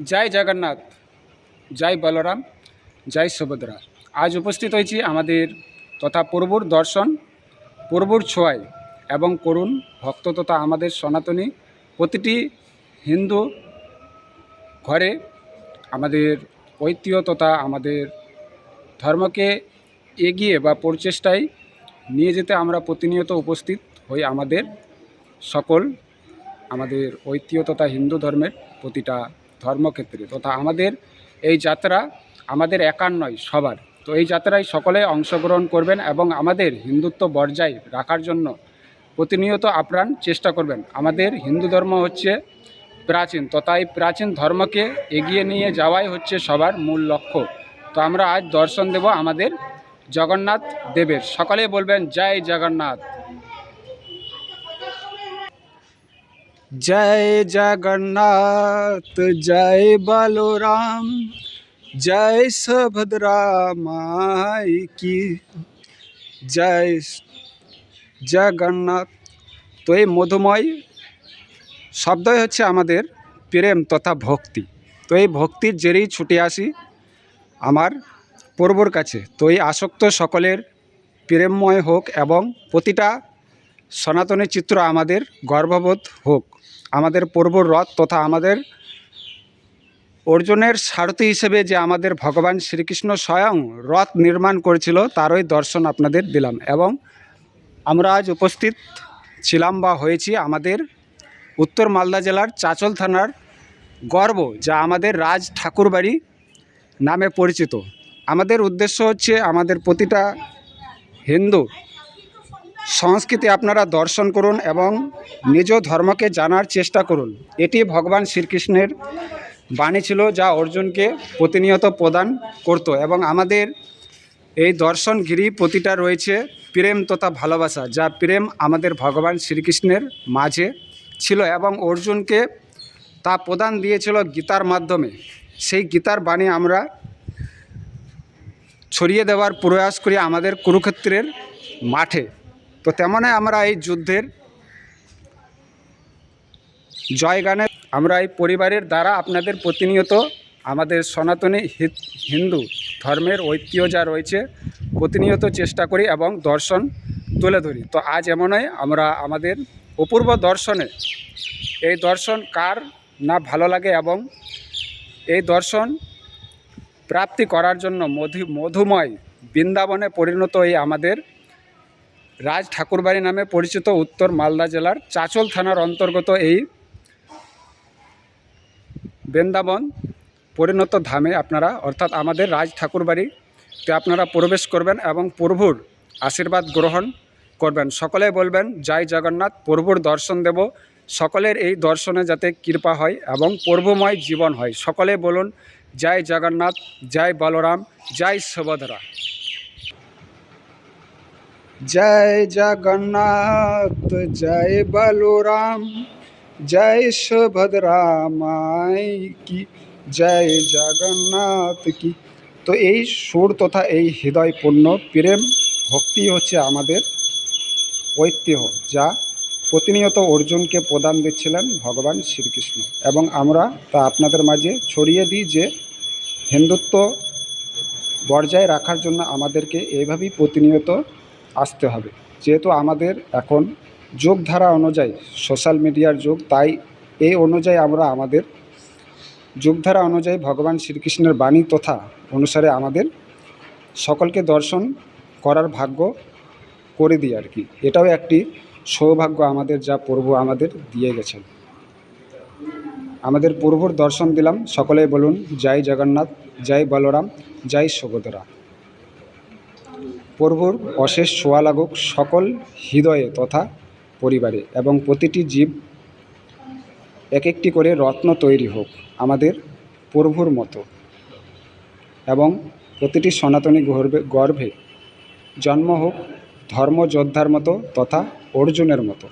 জয় জগন্নাথ, জয় বলরাম, জয় সুভদ্রা। আজ উপস্থিত হয়েছি আমাদের তথা প্রভুর দর্শন, প্রভুর ছোঁয়ায় এবং করুণ ভক্ত তথা আমাদের সনাতনী প্রতিটি হিন্দু ঘরে আমাদের ঐতিহ্য তথা আমাদের ধর্মকে এগিয়ে বা প্রচেষ্টায় নিয়ে যেতে আমরা প্রতিনিয়ত উপস্থিত হই আমাদের সকল, আমাদের ঐতিহ্য তথা হিন্দু ধর্মের প্রতিটা ধর্মক্ষেত্রে। তথা আমাদের এই যাত্রা আমাদের একার নয়, সবার। তো এই যাত্রায় সকলে অংশগ্রহণ করবেন এবং আমাদের হিন্দুত্ব বর্জায় রাখার জন্য প্রতিনিয়ত আপ্রাণ চেষ্টা করবেন। আমাদের হিন্দু ধর্ম হচ্ছে প্রাচীন, তো তাই প্রাচীন ধর্মকে এগিয়ে নিয়ে যাওয়াই হচ্ছে সবার মূল লক্ষ্য। তো আমরা আজ দর্শন দেব আমাদের জগন্নাথ দেবের। সকলে বলবেন, জয় জগন্নাথ। জয় জগন্নাথ জয় বলরাম জয় সুভদ্রা মাই কি জয় জগন্নাথ তো এই মধুময় শব্দই হচ্ছে আমাদের প্রেম তথা ভক্তি। তো এই ভক্তির জেরেই ছুটে আসি আমার পর্বর কাছে। তো এই আসক্ত সকলের প্রেমময় হোক এবং প্রতিটা সনাতনী চিত্র আমাদের গর্ববোধ হোক। আমাদের পূর্বর রথ তথা আমাদের অর্জুনের সারথি হিসেবে যে আমাদের ভগবান শ্রীকৃষ্ণ স্বয়ং রথ নির্মাণ করেছিল, তারই দর্শন আপনাদের দিলাম এবং আমরা আজ উপস্থিত ছিলাম বা হয়েছি আমাদের উত্তর মালদা জেলার চাচল থানার গর্ব, যা আমাদের রাজ ঠাকুরবাড়ি নামে পরিচিত। আমাদের উদ্দেশ্য হচ্ছে আমাদের প্রতিটা হিন্দু সংস্কৃতি আপনারা দর্শন করুন এবং নিজ ধর্মকে জানার চেষ্টা করুন। এটি ভগবান শ্রীকৃষ্ণের বাণী ছিল যা অর্জুনকে প্রতিনিয়ত প্রদান করত এবং আমাদের এই দর্শন ঘিরি প্রতিটা রয়েছে প্রেম তথা ভালোবাসা, যা প্রেম আমাদের ভগবান শ্রীকৃষ্ণের মাঝে ছিল এবং অর্জুনকে তা প্রদান দিয়েছিল গীতার মাধ্যমে। সেই গীতার বাণী আমরা ছড়িয়ে দেওয়ার প্রয়াস করি আমাদের কুরুক্ষেত্রের মাঠে। তো তেমনই আমরা এই যুদ্ধের জয়গানে আমরা এই পরিবারের দ্বারা আপনাদের প্রতিনিয়ত আমাদের সনাতনী হিন্দু ধর্মের ঐতিহ্য যা রয়েছে প্রতিনিয়ত চেষ্টা করি এবং দর্শন তুলে ধরি। তো আজ এমনই আমরা আমাদের অপূর্ব দর্শনে, এই দর্শন কার না ভালো লাগে এবং এই দর্শন প্রাপ্তি করার জন্য মধু, মধুময় বৃন্দাবনে পরিণত এই আমাদের রাজ ঠাকুরবাড়ি নামে পরিচিত উত্তর মালদা জেলার চাচল থানার অন্তর্গত এই বৃন্দাবন পরিণত ধামে আপনারা, অর্থাৎ আমাদের রাজ ঠাকুরবাড়িতে আপনারা প্রবেশ করবেন এবং প্রভুর আশীর্বাদ গ্রহণ করবেন। সকলে বলবেন, জয় জগন্নাথ, প্রভুর দর্শন দেব। সকলের এই দর্শনে যাতে কৃপা হয় এবং প্রভুময় জীবন হয়। সকলে বলুন, জয় জগন্নাথ, জয় বলরাম, জয় সুভদ্রা। জয় জগন্নাথ, জয় বলরাম, জয় সুভদ্রা মাই কি, জয় জগন্নাথ কি। তো এই সুর তথা এই হৃদয়পূর্ণ প্রেম ভক্তি হচ্ছে আমাদের ঐতিহ্য, যা প্রতিনিয়ত অর্জুনকে প্রদান দিচ্ছিলেন ভগবান শ্রীকৃষ্ণ। এবং আমরা তা আপনাদের মাঝে ছড়িয়ে দিই যে হিন্দুত্ব বজায় রাখার জন্য আমাদেরকে এইভাবেই প্রতিনিয়ত আসতে হবে। যেহেতু আমাদের এখন যোগধারা অনুযায়ী, সোশ্যাল মিডিয়ার যুগ, তাই এই অনুযায়ী আমরা আমাদের যুগধারা অনুযায়ী ভগবান শ্রীকৃষ্ণের বাণী তথা অনুসারে আমাদের সকলকে দর্শন করার ভাগ্য করে দিই আর কি। এটাও একটি সৌভাগ্য আমাদের যা প্রভু আমাদের দিয়ে গেছেন। আমাদের প্রভুর দর্শন দিলাম। সকলেই বলুন, জয় জগন্নাথ, জয় বলরাম, জয় সুভদ্রা। প্রভুর অশেষ ছোঁয়া লাগুক সকল হৃদয়ে তথা পরিবারে এবং প্রতিটি জীব এক একটি করে রত্ন তৈরি হোক আমাদের প্রভুর মতো এবং প্রতিটি সনাতনী গর্বে গর্ভে জন্ম হোক ধর্মযোদ্ধার মতো তথা অর্জুনের মতো।